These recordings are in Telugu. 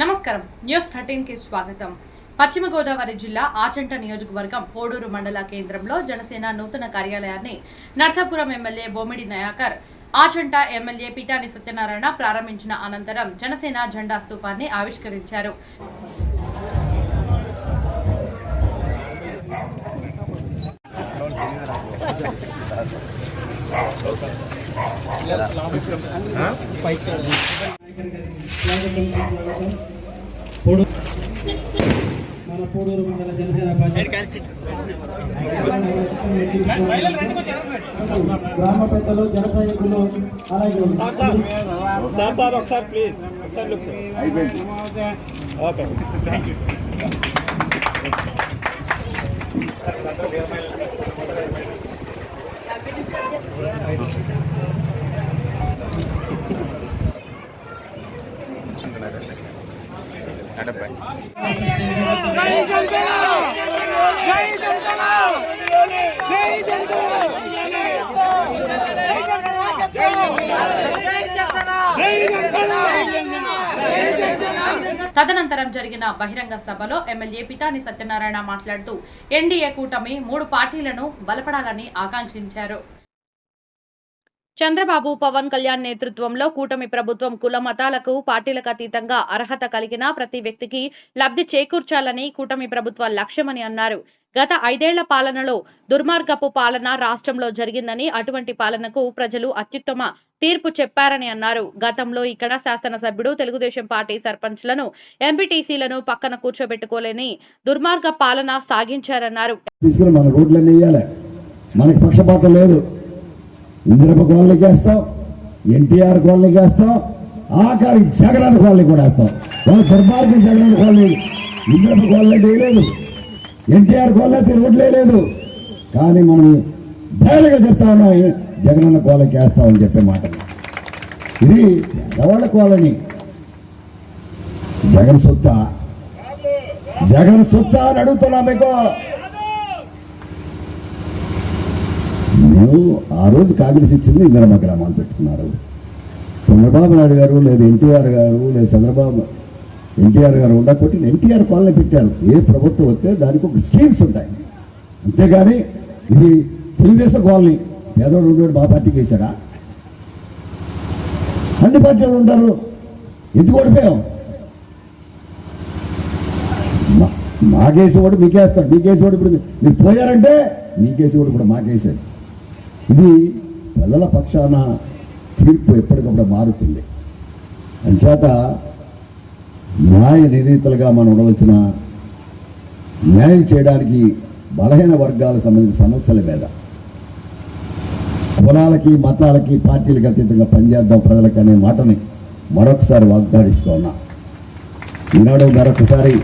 నమస్కారం. న్యూస్ థర్టీన్కి స్వాగతం. పశ్చిమ గోదావరి జిల్లా ఆచంట నియోజకవర్గం పోడూరు మండల కేంద్రంలో జనసేన నూతన కార్యాలయాన్ని నర్సాపురం ఎమ్మెల్యే బొమ్మిడి నయాకర్ ఆచంట ఎమ్మెల్యే పిటాని సత్యనారాయణ ప్రారంభించిన అనంతరం జనసేన జెండా స్తూపాన్ని ఆవిష్కరించారు. పోడు మన పూడూరు మండల జనసేన పార్టీ గ్రామ పెద్దలు జన సైనికులు అలాగే సార్ సార్ ఒకసారి ప్లీజ్ ఒకసారి లుక్ ఓకే తదనంతరం జరిగిన బహిరంగ సభలో ఎమ్మెల్యే పితాని సత్యనారాయణ మాట్లాడుతూ ఎన్డీఏ కూటమి మూడు పార్టీలను బలపడాలని ఆకాంక్షించారు. చంద్రబాబు పవన్ కళ్యాణ్ నేతృత్వంలో కూటమి ప్రభుత్వం కుల మతాలకు పార్టీలకు అతీతంగా అర్హత కలిగిన ప్రతి వ్యక్తికి లబ్ధి చేకూర్చాలని కూటమి ప్రభుత్వ లక్ష్యమని అన్నారు. గత ఐదేళ్ళ పాలనలో దుర్మార్గపు పాలన రాష్ట్రంలో జరిగిందని అటువంటి పాలనకు ప్రజలు అత్యుత్తమ తీర్పు చెప్పారని అన్నారు. గతంలో ఇక్కడ శాసనసభ్యుడు తెలుగుదేశం పార్టీ సర్పంచ్లను ఎంపీటీసీలను పక్కన కూర్చోబెట్టుకోలేని దుర్మార్గ పాలన సాగించారన్నారు. మన రోడ్లన్నీ మనకి పక్షపాతం లేదు. ఇందిరప కాలనీకి వేస్తాం ఎన్టీఆర్ కాలనీకి వేస్తాం ఆఖరి జగనన్న కాలనీ కూడా వేస్తాం. వాళ్ళ దుర్మార్గం జగన్ కాలనీ ఇందిరప కాలనీ వేయలేదు. ఎన్టీఆర్ కాలనీ అయితే లేదు కానీ మనం ధైర్యంగా చెప్తా ఉన్నాం జగనన్న కాలనీకి వేస్తామని చెప్పే మాట. ఇది ఎవరి కాలనీ జగన్ సొత్తా? జగన్ సొత్తా అని అడుగుతున్నా మీకు. మేము ఆ రోజు కాంగ్రెస్ ఇచ్చింది ఇందిరమ్మ గ్రామాలు పెట్టుకున్నారు. చంద్రబాబు నాయుడు గారు లేదా ఎన్టీఆర్ గారు లేదా చంద్రబాబు ఎన్టీఆర్ గారు ఉండకపోతే ఎన్టీఆర్ పాలన పెట్టారు. ఏ ప్రభుత్వం వస్తే దానికి ఒక స్కీమ్స్ ఉంటాయి. అంతేగాని ఇది తెలుగుదేశం కాలనీ. పేదోడు ఉండేవాడు మా పార్టీకి వేశాడా? అన్ని పార్టీలు ఉంటారు. ఎందుకు ఓడిపోయాం? మా- ఓడి మీకేస్తాడు మీకేసేవాడు ఇప్పుడు మీరు పోయారంటే మీకేసేవాడు కూడా మాకేసాడు ఇది ప్రజల పక్షాన తీర్పు ఎప్పటికప్పుడు మారుతుంది. అంచేత న్యాయ నిర్ణీతలుగా మనం ఉండవలసిన న్యాయం చేయడానికి బలహీన వర్గాలకు సంబంధించిన సమస్యల మీద కులాలకి మతాలకి పార్టీలకు అతీతంగా పనిచేద్దాం ప్రజలకు అనే మాటని మరొకసారి వాగ్దాడిస్తూ ఉన్నా. ఈనాడు మరొకసారి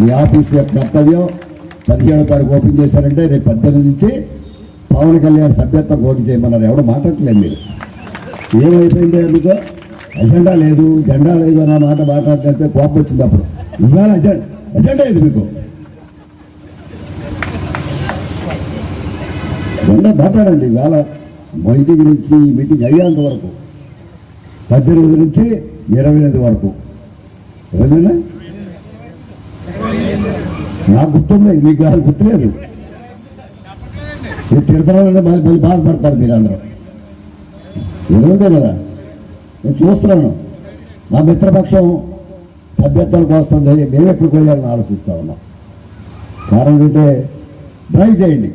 మీ ఆఫీస్ యొక్క కర్తవ్యం పదిహేడో తారీఖు ఓపెన్ చేశారంటే రేపు పద్దెనిమిది నుంచి పవన్ కళ్యాణ్ సభ్యత్వం పోటీ చేయమన్నారు. ఎవడో మాట్లాడట్లేదు మీరు. ఏమైపోయిందో మీకు ఎజెండా లేదు. జెండా లేదు అన్న మాట మాట్లాడితే కోపం వచ్చింది అప్పుడు. ఇవాళ అజెండా. అజెండా ఇది మీకు? జెండా మాట్లాడండి. ఇవాళ మీటింగ్ నుంచి మీటింగ్ అయ్యేంత వరకు. పద్దెనిమిది నుంచి ఇరవై ఎనిమిది వరకు. ఏదైనా నాకు గుర్తుంది. మీకు కాదు గుర్తులేదు. మీరు తిడతారని మళ్ళీ మళ్ళీ బాధపడతారు మీరు అందరూ. ఎదురుంటే కదా? నేను చూస్తున్నాను. నా మిత్రపక్షం సభ్యత్వానికి వస్తుంది. మేము ఎప్పుడు పోయాలని ఆలోచిస్తా ఉన్నాం. కారణం ఏంటంటే డ్రైవ్ చేయండి.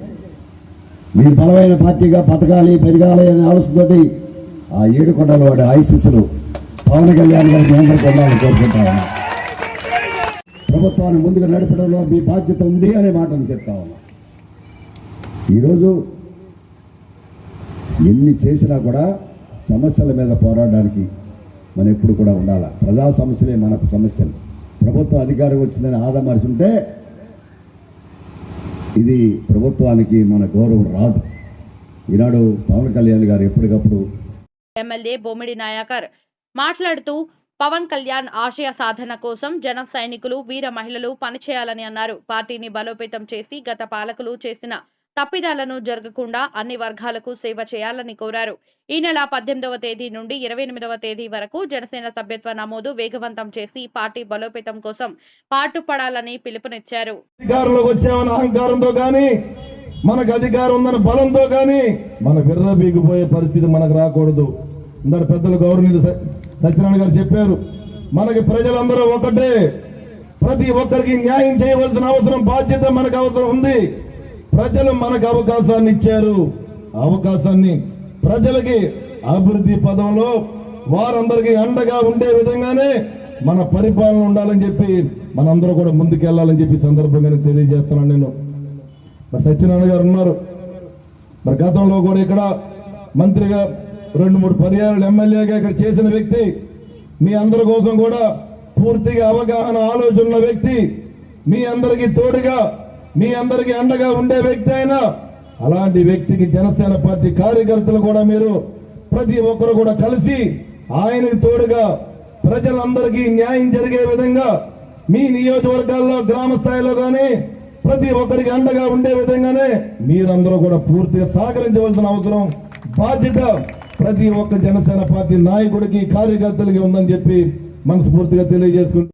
మీరు బలమైన పార్టీగా బతకాలి పెరగాలి అనే ఆలోచనతోటి ఆ ఏడు కొండలు వాడి ఆశీస్సులు పవన్ కళ్యాణ్ గారికి అందరికీ కొండాలని కోరుకుంటా ప్రభుత్వాన్ని ముందుకు నడపడంలో మీ బాధ్యత ఉంది అనే మాటను చెప్తా ఉన్నా. ఈరోజు ఎన్ని చేసినా కూడా సమస్యల మీద పోరాడడానికి మనం ఎప్పుడు కూడా ఉండాలి? ప్రజా సమస్యలే మనకు సమస్యలు. ప్రభుత్వ అధికారం వచ్చిందని ఆదా మరిచుంటే ఇది ప్రభుత్వానికి మన గౌరవం రాదు. ఈనాడు పవన్ కళ్యాణ్ గారు ఎప్పటికప్పుడు ఎమ్మెల్యే బొమ్మిడి నాయకర్ మాట్లాడుతూ పవన్ కళ్యాణ్ ఆశయ సాధన కోసం జన సైనికులు వీర మహిళలు పనిచేయాలని అన్నారు. పార్టీని బలోపేతం చేసి గత పాలకులు చేసిన తప్పిదాలను జరగకుండా అన్ని వర్గాలకు సేవ చేయాలని కోరారు. ఈ నెల పద్దెనిమిదవ తేదీ నుండి ఇరవై ఎనిమిదవ తేదీ వరకు జనసేన సభ్యత్వ నమోదు వేగవంతం చేసి పార్టీ బలోపేతం కోసం పాటుపడాలని పిలుపునిచ్చారు. అహంకారంతో గాని మనకు అధికారం ఉందన్న బలంతో గాని మన విర్రబీగిపోయే పరిస్థితి మనకు రాకూడదు. ఇందరు పెద్దలు గౌరవనీయులు సత్యనారాయణ గారు చెప్పారు మనకి ప్రజలందరూ ఒకటే ప్రతి ఒక్కరికి న్యాయం చేయవలసిన అవసరం బాధ్యత మనకు అవసరం ఉంది. ప్రజలు మనకు అవకాశాన్ని ఇచ్చారు. అవకాశాన్ని ప్రజలకి అభివృద్ధి పదంలో వారందరికీ అండగా ఉండే విధంగానే మన పరిపాలన ఉండాలని చెప్పి మనందరూ కూడా ముందుకెళ్ళాలని చెప్పి సందర్భంగానే సందర్భంగా తెలియజేస్తున్నాను నేను. మరి సత్యనారాయణ గారు ఉన్నారు. మరి గతంలో కూడా ఇక్కడ మంత్రిగా రెండు మూడు పర్యాలు ఎమ్మెల్యేగా ఇక్కడ చేసిన వ్యక్తి మీ అందరి కోసం కూడా పూర్తిగా అవగాహన ఆలోచన వ్యక్తి మీ అందరికీ తోడుగా మీ అందరికీ అండగా ఉండే వ్యక్తి అయినా అలాంటి వ్యక్తికి జనసేన పార్టీ కార్యకర్తలు కూడా మీరు ప్రతి ఒక్కరు కూడా కలిసి ఆయనకు తోడుగా ప్రజలందరికీ న్యాయం జరిగే విధంగా మీ నియోజకవర్గాల్లో గ్రామ స్థాయిలో కానీ ప్రతి ఒక్కరికి అండగా ఉండే విధంగానే మీరందరూ కూడా పూర్తిగా సహకరించవలసిన అవసరం బాధ్యత ప్రతి ఒక్క జనసేన పార్టీ నాయకుడికి కార్యకర్తలకి ఉందని చెప్పి మనస్ఫూర్తిగా తెలియజేసుకుంటూ